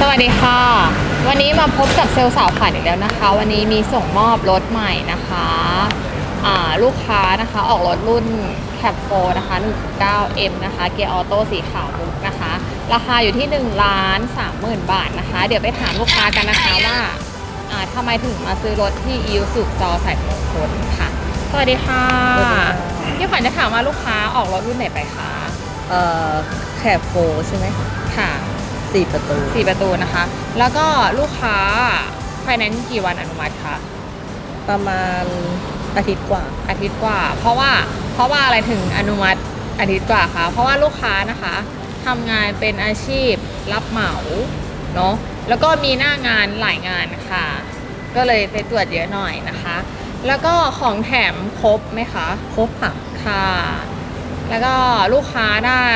สวัสดีค่ะ วันนี้มาพบกับเซลล์สาวขวัญอีกแล้วนะคะ วันนี้มีส่งมอบรถใหม่นะคะอ่าลูกค้านะคะออกรถรุ่นแคปโฟนะคะ 1.9 M นะคะ เกียร์ออโต้สีขาวมุกนะคะ ราคาอยู่ที่1ล้าน30,000 บาทนะคะ เดี๋ยวไปถามลูกค้ากันนะคะว่าอ่าทำไมถึงมาซื้อรถที่อิวสุจอใส่มงคลค่ะสวัสดีค่ะ สวัสดีค่ะพี่ขวัญจะถามว่าลูกค้าออกรถรุ่นไหนไปคะเอ่อแคบโฟใช่ไหมคะค่ะ สี่ประตูสี่ประตูนะคะ แล้วก็ลูกค้าไฟแนนซ์กี่วันอนุมัติคะประมาณอาทิตย์กว่า อาทิตย์กว่า เพราะว่าเพราะว่าอะไรถึงอนุมัติอาทิตย์กว่าคะเพราะว่าลูกค้านะคะทำงานเป็นอาชีพรับเหมาเนาะแล้วก็มีหน้างานหลายงานค่ะ ก็เลยไปตรวจเยอะหน่อยนะคะ แล้วก็ของแถมครบไหมคะ ครบค่ะ ค่ะ แล้วก็ลูกค้าได้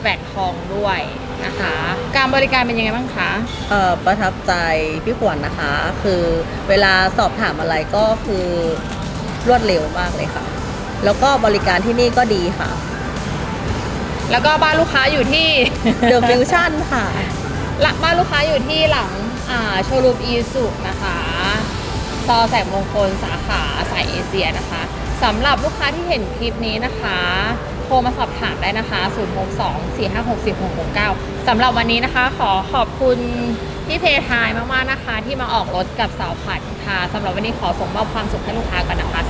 แหวนทองด้วยนะคะ การบริการเป็นยังไงบ้างคะ เอ่อประทับใจพี่ขวัญนะคะ คือเวลาสอบถามอะไรก็คือรวดเร็วมากเลยค่ะ แล้วก็บริการที่นี่ก็ดีค่ะ แล้วก็บ้านลูกค้าอยู่ที่ The Fusion ค่ะ หลังบ้านลูกค้าอยู่ที่หลังอ่าโชว์รูมอีสุนะคะ ซอแสงมงคลสาขาสายเอเชียนะคะ สำหรับลูกค้าที่เห็นคลิปนี้นะคะ โทรมาสอบถามได้นะคะ 062 456 4669 สำหรับวันนี้นะคะ ขอขอบคุณพี่เพทายมาก ๆ นะคะ ที่มาออกรถกับสาวผัดค่ะสำหรับวันนี้ขอส่งมอบความสุขให้ลูกค้ากันนะคะสวัสดีค่ะ